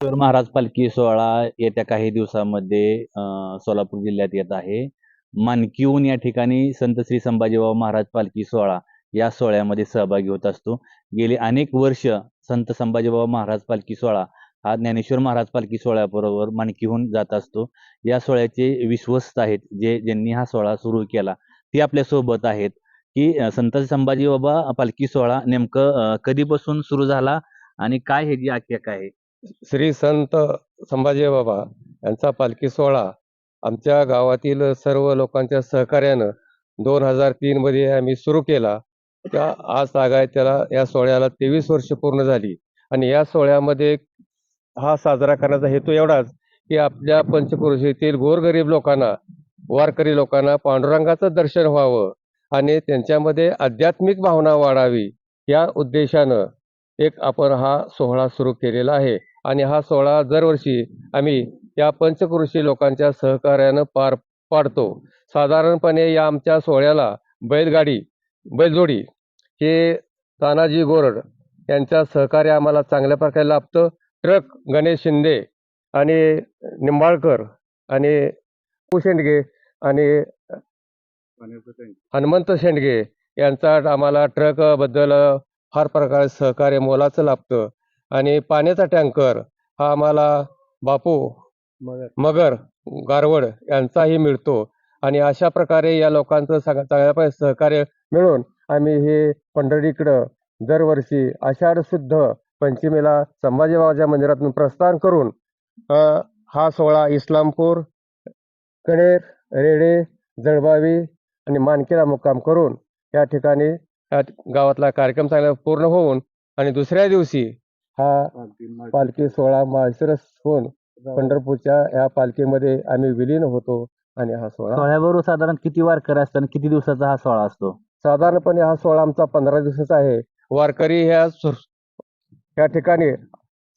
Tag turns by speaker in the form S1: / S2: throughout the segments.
S1: तर महाराज पालखी सोहळा येत्या काही दिवसामध्ये सोलापूर जिल्ह्यात येत आहे. मानकीहून या ठिकाणी संत श्री संभाजीबाबा महाराज पालखी सोहळा या सोहळ्यामध्ये सहभागी होत असतो. गेली अनेक वर्ष संत संभाजीबाबा महाराज पालखी सोहळा हा ज्ञानेश्वर महाराज पालखी सोहळ्याबरोबर मानकीहून जात असतो. या सोहळ्याचे विश्वस्त आहेत जे ज्यांनी हा सोहळा सुरू केला ते आपल्यासोबत आहेत की संत संभाजी बाबा पालखी सोहळा नेमकं कधीपासून सुरू झाला आणि काय ह्याची आख्यायिका आहे
S2: श्री संत संभाजी बाबा यांचा पालखी सोहळा आमच्या गावातील सर्व लोकांच्या सहकार्यानं दोन हजार तीन मध्ये आम्ही सुरू केला. त्या आज तागाय त्याला या सोहळ्याला तेवीस वर्ष पूर्ण झाली. आणि या सोहळ्यामध्ये हा साजरा करण्याचा हेतू एवढाच की आपल्या पंचक्रोशीतील गोरगरीब लोकांना वारकरी लोकांना पांडुरंगाचं दर्शन व्हावं आणि त्यांच्यामध्ये आध्यात्मिक भावना वाढावी या उद्देशानं एक आपण हा सोहळा सुरू केलेला आहे. आणि हा सोहळा दरवर्षी आम्ही या पंचकृषी लोकांच्या सहकार्यानं पार पाडतो. साधारणपणे या आमच्या सोहळ्याला बैलगाडी बैलजोडी हे तानाजी गोरड यांच्या सहकार्य आम्हाला चांगल्या प्रकारे लाभतं. ट्रक गणेश शिंदे आणि निंबाळकर आणि पु शेंडगे आणि हनुमंत शेंडगे यांचा आम्हाला ट्रकबद्दल फार प्रकारे सहकार्य मोलाचं लाभतं. आणि पाण्याचा टँकर हा आम्हाला बापू मगर. गारवड यांचाही मिळतो. आणि अशा प्रकारे या लोकांचं सग- चांगल्या सहकार्य मिळून आम्ही हे पंढरीकडं दरवर्षी आषाढ शुद्ध पंचमीला संभाजीबाबाच्या मंदिरातून प्रस्थान करून हा सोहळा इस्लामपूर कणेर रेडे जळबावी आणि मानकेला मुक्काम करून या ठिकाणी या गावातला कार्यक्रम चांगला पूर्ण होऊन आणि दुसऱ्या दिवशी हा पालखी सोहळा माळशिरस होऊन पंढरपूरच्या या पालखीमध्ये आम्ही विलीन होतो आणि हा सोहळा
S1: सोहळ्याबरोबर साधारण किती वारकरी असतात आणि किती दिवसाचा हा सोहळा असतो?
S2: साधारणपणे हा सोहळा आमचा पंधरा दिवसाचा आहे. वारकरी ह्या सु- या ठिकाणी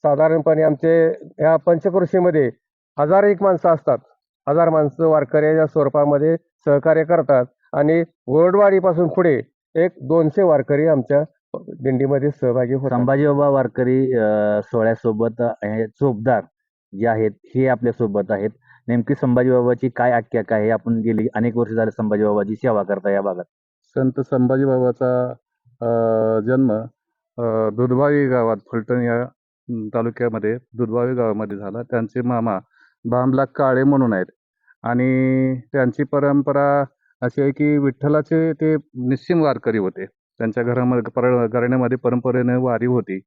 S2: साधारणपणे आमचे ह्या पंचक्रोशीमध्ये हजार एक माणसं असतात. हजार माणसं वारकऱ्याच्या स्वरूपामध्ये सहकार्य करतात आणि गोरडवाडीपासून पुढे एक दोनशे वारकरी आमच्या दिंडीमध्ये सहभागी होतात.
S1: संभाजी बाबा वारकरी अं, सोहळ्यासोबत अं, चोपदार जे आहेत हे आपल्यासोबत आहेत. नेमकी संभाजी बाबाची काय आख्यायिका आहे? आपण गेली अनेक वर्ष झाले संभाजी बाबाची सेवा करता या भागात.
S3: संत संभाजी बाबाचा अ, जन्म अ, दुधवावी गावात फलटण या अम, तालुक्यामध्ये दुधवावी गावामध्ये झाला. त्यांचे मामा बामला काळे म्हणून आहेत. आणि त्यांची परंपरा अशी आहे की विठ्ठलाचे ते निस्सिम वारकरी होते. त्यांच्या घरामध्ये पर घराण्यामध्ये परंपरेने वारी होती.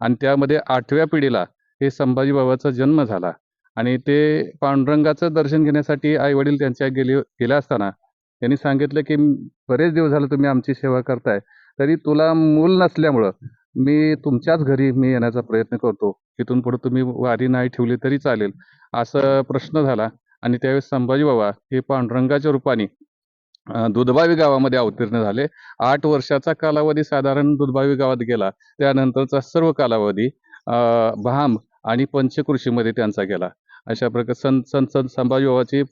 S3: आणि त्यामध्ये आठव्या पिढीला हे संभाजी बाबाचा जन्म झाला. आणि ते पांडुरंगाचं दर्शन घेण्यासाठी आई वडील त्यांच्या गेले गेले असताना त्यांनी सांगितलं की बरेच दिवस झाले तुम्ही आमची सेवा करताय. तरी तुला मूल नसल्यामुळं मी तुमच्याच घरी मी येण्याचा प्रयत्न करतो. इथून पुढे तुम्ही वारी नाही ठेवली तरी चालेल. असं प्रश्न झाला. आणि त्यावेळेस संभाजी बाबा हे पांडुरंगाच्या रूपाने दुधबावी गावामध्ये अवतीर्ण झाले. आठ वर्षाचा कालावधी साधारण दुधबावी गावात गेला. त्यानंतरचा सर्व कालावधी भाम आणि पंचकृषीमध्ये त्यांचा गेला. अशा प्रकारे संत संत संत संभाजीबाबाची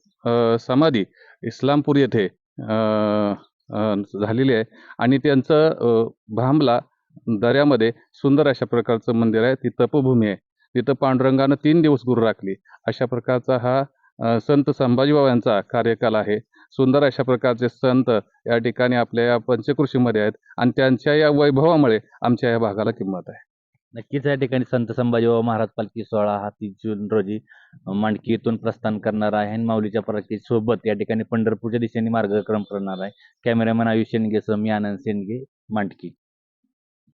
S3: समाधी इस्लामपूर येथे झालेली आहे. आणि त्यांचं भामला दऱ्यामध्ये सुंदर अशा प्रकारचं मंदिर आहे. ती तपभूमी आहे. तिथं पांडुरंगानं तीन दिवस गुरु राखली. अशा प्रकारचा हा संत संभाजीबाबा यांचा कार्यकाल आहे. सुंदर अशा प्रकारचे संत या ठिकाणी आपल्या या पंचकृषीमध्ये आहेत आणि त्यांच्या या वैभवामुळे आमच्या या भागाला किंमत आहे.
S1: नक्कीच या ठिकाणी संत संभाजी महाराज पालखी सोहळा हा तीस जून रोजी मांडकी मांडकीतून प्रस्थान करणार आहे माऊलीच्या पालखी सोबत या ठिकाणी पंढरपूरच्या दिशेने मार्गक्रम करणार आहे. कॅमेरामॅन आयुष शेंडगे मी आनंद शेंडगे मांडकी.